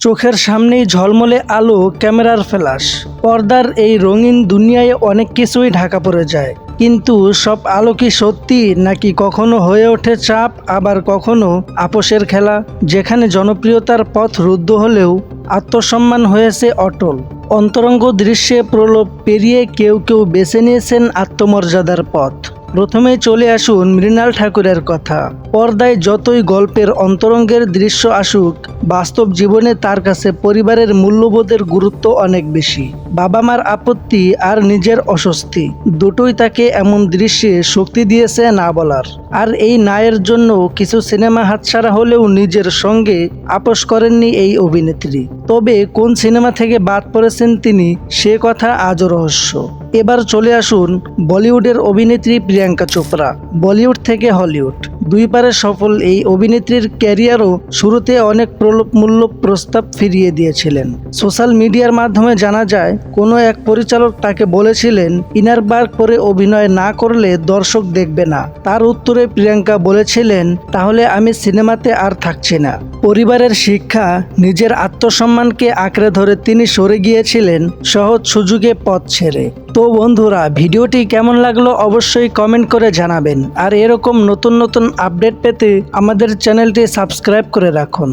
চোখের সামনেই ঝলমলে আলো ক্যামেরার ফ্ল্যাশ পর্দার এই রঙিন দুনিয়ায় অনেক কিছুই ঢাকা পড়ে যায়। কিন্তু সব আলো কি সত্যি নাকি কখনো হয়ে ওঠে চাপ, আবার কখনো আপোষের খেলা? যেখানে জনপ্রিয়তার পথ রুদ্ধ হলেও আত্মসম্মান হয়েছে অটল। অন্তরঙ্গ দৃশ্যে প্রলোভ পেরিয়ে কেউ কেউ বেছে নিয়েছেন আত্মমর্যাদার পথ। প্রথমেই চলে আসুন মৃণাল ঠাকুরের কথা। পর্দায় যতই গল্পের অন্তরঙ্গের দৃশ্য আসুক, বাস্তব জীবনে তার কাছে পরিবারের মূল্যবোধের গুরুত্ব অনেক বেশি। বাবা মার আপত্তি আর নিজের অস্বস্তি, দুটোই তাকে এমন দৃশ্যে শক্তি দিয়েছে না বলার। আর এই নায়ের জন্য কিছু সিনেমা হাতছাড়া হলেও নিজের সঙ্গে আপোষ করেননি এই অভিনেত্রী। তবে কোন সিনেমা থেকে বাদ পড়েছেন তিনি, সে কথা আজও রহস্য। এবার চলে আসুন বলিউডের অভিনেত্রী প্রিয়াঙ্কা চোপড়া, বলিউড থেকে হলিউড। দুই পারে সফল এই অভিনেত্রীর ক্যারিয়ারও শুরুতে অনেক প্রলোভমূলক প্রস্তাব ফিরিয়ে দিয়েছিলেন। সোশ্যাল মিডিয়ার মাধ্যমে জানা যায়, কোনো এক পরিচালক তাকে বলেছিলেন, ইনার বার করে অভিনয় না করলে দর্শক দেখবে না। তার উত্তরে প্রিয়াঙ্কা বলেছিলেন, তাহলে আমি সিনেমাতে আর থাকছি না। পরিবারের শিক্ষা, নিজের আত্মসম্মানকে আঁকড়ে ধরে তিনি সরে গিয়েছিলেন সহজ সুযোগে পথ ছেড়ে। তো বন্ধুরা, ভিডিওটি কেমন লাগল অবশ্যই কমেন্ট করে জানাবেন। আর এরকম নতুন নতুন আপডেট পেতে আমাদের চ্যানেলটি সাবস্ক্রাইব করে রাখুন।